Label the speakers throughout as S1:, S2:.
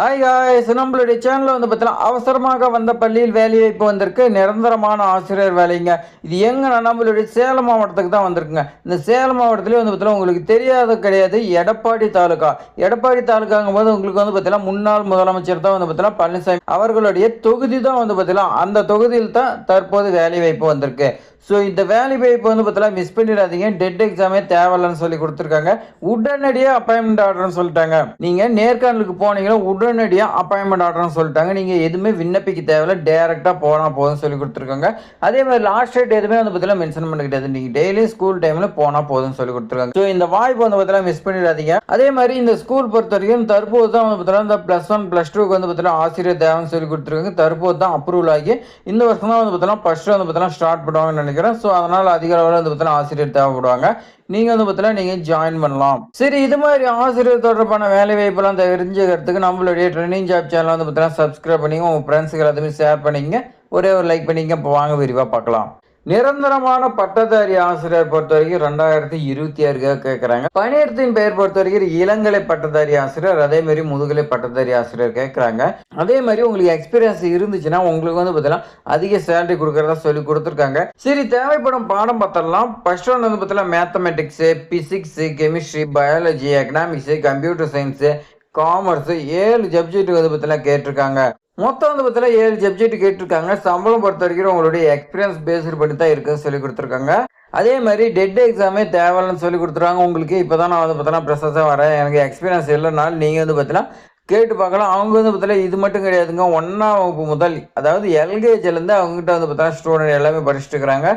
S1: Hi guys நம்மளுடைய சேனலில் வந்து பார்த்தீங்கன்னா அவசரமாக வந்த பள்ளியில் வேலை வாய்ப்பு வந்திருக்கு. நிரந்தரமான ஆசிரியர் வேலைங்க. இது எங்கன்னா நம்மளுடைய சேலம் மாவட்டத்துக்கு தான் வந்திருக்குங்க. இந்த சேலம் மாவட்டத்திலே வந்து பார்த்தீங்கன்னா உங்களுக்கு தெரியாத கிடையாது. எடப்பாடி தாலுகா. எடப்பாடி தாலுகாங்கும் போது உங்களுக்கு வந்து பார்த்தீங்கன்னா முன்னாள் முதலமைச்சர் தான் வந்து பார்த்தீங்கன்னா பழனிசாமி. அவர்களுடைய தொகுதி தான் வந்து பார்த்தீங்கன்னா அந்த தொகுதியில் தான் தற்போது வேலை வாய்ப்பு வந்திருக்கு. ஸோ இந்த வேலை வாய்ப்பு வந்து பார்த்தீங்கன்னா மிஸ் பண்ணிடாதீங்க. டெட் எக்ஸாமே தேவையில்லைன்னு சொல்லி கொடுத்துருக்காங்க. உடனடியாக அப்பாயின்மெண்ட் ஆர்டர்னு சொல்லிட்டாங்க. நீங்கள் நேர்காணலுக்கு போனீங்கன்னா உடனடியாக அப்பாயின்மெண்ட் ஆர்டர்னு சொல்லிட்டாங்க. நீங்கள் எதுவுமே விண்ணப்பிக்க தேவையில்ல. டேரெக்டாக போனால் போதும்னு சொல்லி கொடுத்துருக்காங்க. அதே மாதிரி லாஸ்ட் டேட் எதுவுமே வந்து பார்த்தீங்கன்னா மென்ஷன் பண்ண கிடையாது நீங்கள் டெய்லி ஸ்கூல் டைமில் போனால் போதும்னு சொல்லி கொடுத்துருக்காங்க. ஸோ இந்த வாய்ப்பு வந்து பார்த்தீங்கன்னா மிஸ் பண்ணிடாதீங்க. அதே மாதிரி இந்த ஸ்கூல் பொறுத்த வரைக்கும் தற்போது தான் வந்து பார்த்தீங்கன்னா இந்த ப்ளஸ் ஒன் ப்ளஸ் டூக்கு வந்து பார்த்தீங்கன்னா ஆசிரியர் தேவைன்னு சொல்லி கொடுத்துருக்காங்க. தற்போது தான் அப்ரூவல் ஆகி இந்த வருஷம் தான் வந்து பார்த்தீங்கன்னா ஃபஸ்ட்டு வந்து பார்த்தீங்கன்னா ஸ்டார்ட் பண்ணுவாங்கன்னு நினைக்கிறேன். ஸோ அதனால் அதிக அளவில் வந்து பார்த்தீங்கன்னா ஆசிரியர் தேவைப்படுவாங்க. நீங்கள் வந்து பார்த்தீங்கன்னா நீங்கள் ஜாயின் பண்ணலாம். சரி இது மாதிரி ஆசிரியர் தொடர்பான வேலை வாய்ப்பெல்லாம் தெரிஞ்சுக்கிறதுக்கு நம்மளுடைய ட்ரெயினிங் ஜாப் சேனல் வந்து பார்த்தீங்கன்னா சப்ஸ்கிரைப் பண்ணிங்க உங்கள் ஃப்ரெண்ட்ஸுக்கு எல்லாத்தையுமே ஷேர் பண்ணிங்க ஒரே ஒரு லைக் பண்ணிங்க இப்போ வாங்க விரிவாக பார்க்கலாம். நிரந்தரமான பட்டதாரி ஆசிரியர் பொறுத்த வரைக்கும் ரெண்டாயிரத்தி இருபத்தி ஆறுக்காக கேட்குறாங்க பணியிடத்தின் பெயர் பொறுத்த வரைக்கும் இளங்கலை பட்டதாரி ஆசிரியர் அதே மாதிரி முதுகலை பட்டதாரி ஆசிரியர் கேட்குறாங்க அதே மாதிரி உங்களுக்கு எக்ஸ்பீரியன்ஸ் இருந்துச்சுன்னா உங்களுக்கு வந்து பார்த்தீங்கன்னா அதிக சேலரி கொடுக்கறதா சொல்லி கொடுத்துருக்காங்க. சரி தேவைப்படும் பாடம் பார்த்தலாம் ஃபர்ஸ்ட் ஒன் வந்து பார்த்தீங்கன்னா mathematics physics chemistry biology economics computer science commerce ஏழு சப்ஜெக்ட் வந்து பார்த்தீங்கன்னா கேட்டிருக்காங்க. மொத்தம் வந்து பார்த்தீங்கன்னா ஏழு சப்ஜெக்ட் கேட்டிருக்காங்க. சம்பளம் பொறுத்த வரைக்கும் உங்களுடைய எக்ஸ்பீரியன்ஸ் பேஸ்டு பண்ணி தான் இருக்குன்னு சொல்லி கொடுத்துருக்காங்க. அதே மாதிரி டெட் எக்ஸாமே தேவைன்னு சொல்லி கொடுத்துருக்காங்க. உங்களுக்கு இப்போ தான் நான் வந்து பார்த்தீங்கன்னா ப்ரெசஸாக வரேன். எனக்கு எக்ஸ்பீரியன்ஸ் இல்லைனாலும் நீங்கள் வந்து பார்த்தீங்கன்னா கேட்டு பார்க்கலாம். அவங்க வந்து பார்த்தீங்கன்னா இது மட்டும் கிடையாதுங்க. ஒன்றாம் வகுப்பு முதல் அதாவது எல்கேஜிலேருந்து அவங்ககிட்ட வந்து பார்த்தீங்கன்னா ஸ்டூடெண்ட் எல்லாமே படிச்சுட்டு இருக்கிறாங்க.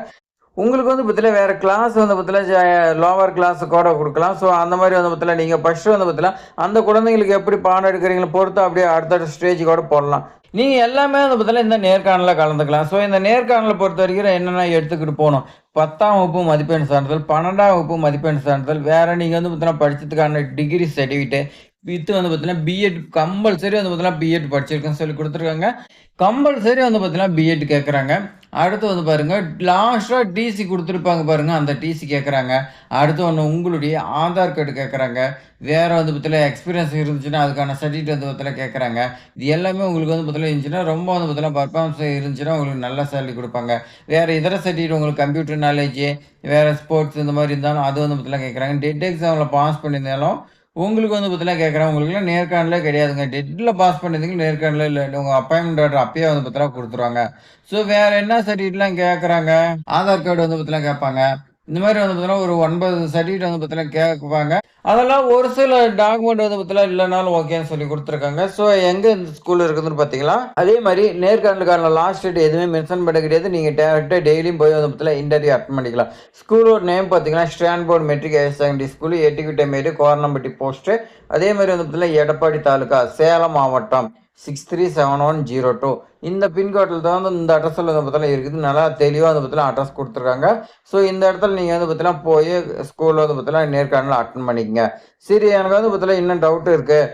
S1: உங்களுக்கு வந்து பற்றில வேறு கிளாஸ் வந்து பத்தில லோவர் கிளாஸ் கூட கொடுக்கலாம். ஸோ அந்த மாதிரி வந்து பத்தில நீங்கள் ஃபஸ்ட்டு வந்து பார்த்தீங்கன்னா அந்த குழந்தைங்களுக்கு எப்படி பாடம் எடுக்கிறீங்களோ பொறுத்து அப்படியே அடுத்தடுத்த ஸ்டேஜ் கூட போடலாம். நீங்கள் எல்லாமே வந்து பார்த்தீங்கன்னா இந்த நேர்காணலில் கலந்துக்கலாம். ஸோ இந்த நேர்காணலை பொறுத்த வரைக்கும் என்னென்ன எடுத்துக்கிட்டு போகணும்? பத்தாம் வகுப்பு மதிப்பெண் சான்றிதழ் பன்னெண்டாம் வகுப்பு மதிப்பெண் சான்றிதழ் வேறு நீங்கள் வந்து பார்த்தீங்கன்னா படிச்சதுக்கான டிகிரி சர்டிஃபிகேட் வித்து வந்து பார்த்தீங்கன்னா பிஎட் கம்பல்சரி வந்து பார்த்தீங்கன்னா பிஎட் படிச்சிருக்கேன்னு சொல்லி கொடுத்துருக்காங்க. கம்பல்சரி வந்து பார்த்தீங்கன்னா பிஎட் கேட்குறாங்க அடுத்து வந்து பாருங்க லாஸ்ட்டாக டிசி கொடுத்துருப்பாங்க பாருங்கள் அந்த டிசி கேட்குறாங்க அடுத்து ஒன்று உங்களுடைய ஆதார் கார்டு கேட்குறாங்க வேறு வந்து பார்த்தீங்கன்னா எக்ஸ்பீரியன்ஸ் இருந்துச்சுன்னா அதுக்கான சர்டிஃபிகேட் வந்து பார்த்தீங்கன்னா கேட்குறாங்க இது எல்லாமே உங்களுக்கு வந்து பார்த்தீங்கன்னா இருந்துச்சுன்னா ரொம்ப வந்து பார்த்தீங்கன்னா பர்ஃபார்மன்ஸ் இருந்துச்சுன்னா உங்களுக்கு நல்ல சேலரி கொடுப்பாங்க. வேறு இதர சர்டிஃபிகேட் உங்களுக்கு கம்ப்யூட்டர் நாலேஜ் வேறு ஸ்போர்ட்ஸ் இந்த மாதிரி இருந்தாலும் அது வந்து பார்த்தீங்கன்னா கேட்குறாங்க டெட் எக்ஸாமில் பாஸ் பண்ணியிருந்தாலும் உங்களுக்கு வந்து பார்த்தீங்கன்னா கேட்குறேன். உங்களுக்குலாம் நேர்காணலே கிடையாதுங்க. டெட்டில் பாஸ் பண்ணியிருந்தீங்க நேர்காணலே இல்லை. உங்கள் அப்பாயின்மெண்ட் ஆர்டர் அப்பயே வந்து பார்த்தீங்கன்னா கொடுத்துருவாங்க. ஸோ வேறு என்ன சர்டிஃபிகேட்லாம் கேட்குறாங்க? ஆதார் கார்டு வந்து பார்த்தீங்கன்னா கேட்பாங்க. இந்த மாதிரி வந்து பார்த்தீங்கன்னா ஒரு ஒன்பது சர்டிஃபிகேட் வந்து பார்த்தீங்கன்னா கேட்பாங்க. அதெல்லாம் ஒரு சில டாக்குமெண்ட் வந்து பார்த்தீங்கன்னா இல்லைனாலும் ஓகேன்னு சொல்லி கொடுத்துருக்காங்க. ஸோ எங்கே இந்த ஸ்கூல் இருக்குதுன்னு பார்த்தீங்களா அதே மாதிரி நேர்காணலுக்கான லாஸ்ட் டேட் எதுவுமே மென்ஷன் பண்ண கிடையாது. நீங்கள் டேரெக்டாக டெய்லியும் போய் வந்து பார்த்தீங்கன்னா இன்டர்வியூ அட்டன் பண்ணிக்கலாம். ஸ்கூலோட நேம் பார்த்தீங்கன்னா Stanford matric higher secondary school எட்டிக்கிட்ட மாரி கோரணம்பட்டி போஸ்ட்டு அதே மாதிரி வந்து பார்த்தீங்கன்னா எடப்பாடி தாலுக்கா சேலம் மாவட்டம். Six three seven one zero two இந்த பின்கோட்டில் தான் வந்து இந்த அட்ரஸில் வந்து பார்த்தீங்கன்னா இருக்குது. நல்லா தெளிவாக வந்து பார்த்தீங்கன்னா அட்ரஸ் கொடுத்துருக்காங்க. ஸோ இந்த இடத்துல நீங்கள் வந்து பார்த்தீங்கன்னா போய் ஸ்கூலில் வந்து பார்த்தீங்கன்னா நேர்காணல் அட்டன் பண்ணிக்கங்க. சரி எனக்கு வந்து பார்த்தீங்கன்னா இன்னும் டவுட் இருக்குது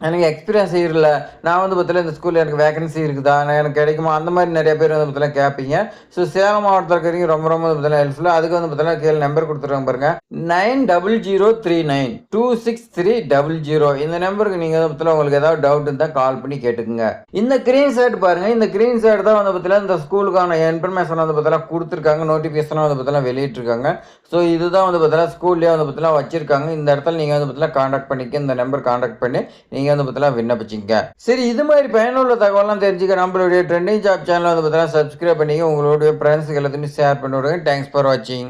S1: எனக்கு எக்ஸ்பீரியன்ஸ் இல்லை நான் வந்து பார்த்தீங்கன்னா இந்த ஸ்கூலில் எனக்கு வேகன்சி இருக்குதா நான் எனக்கு கிடைக்குமா அந்த மாதிரி நிறைய பேர் வந்து பார்த்தீங்கன்னா கேட்பீங்க ஸோ சேலம் மாவட்டத்தில் இருக்கிறவங்க ரொம்ப ரொம்ப வந்து பார்த்தீங்கன்னா ஹெல்ப்ஃபுல்லாக அதுக்கு வந்து பார்த்தீங்கன்னா கீழே நம்பர் கொடுத்துருக்காங்க பாருங்க nine double zero three nine two six three double zero இந்த நம்பருக்கு நீங்கள் வந்து பார்த்தீங்கன்னா உங்களுக்கு ஏதாவது டவுட் இருந்தால் கால் பண்ணி கேட்டுக்குங்க இந்த க்ரீன் ஷர்ட் பாருங்க இந்த க்ரீன் ஷர்ட் தான் வந்து பார்த்தீங்கன்னா இந்த ஸ்கூலுக்கான இன்ஃபர்மேஷன் வந்து பார்த்தீங்கன்னா கொடுத்துருக்காங்க நோட்டிஃபிகேஷனாக வந்து பார்த்தீங்கன்னா வெளியிட்டிருக்காங்க ஸோ இதுதான் வந்து பார்த்தீங்கன்னா ஸ்கூல்லேயே வந்து பார்த்தீங்கன்னா வச்சிருக்காங்க இந்த இடத்துல நீங்கள் வந்து பார்த்தீங்கன்னா காண்டாக்ட் பண்ணிக்க இந்த நம்பர் காண்டாக்ட் பண்ணி நீங்கள் வந்து பார்த்தீங்கன்னா விண்ணப்பிச்சிங்க. சரி இது மாதிரி பயனுள்ள தகவலாம் தெரிஞ்சுக்க நம்மளுடைய ட்ரெண்டிங் ஜாப் சேனல் வந்து பார்த்தீங்கன்னா சப்ஸ்கிரைப் பண்ணி உங்களுடைய ஃப்ரெண்ட்ஸுக்கு எல்லாத்தையுமே ஷேர் பண்ணி விடுங்க தேங்க்ஸ் ஃபார் வாட்சிங்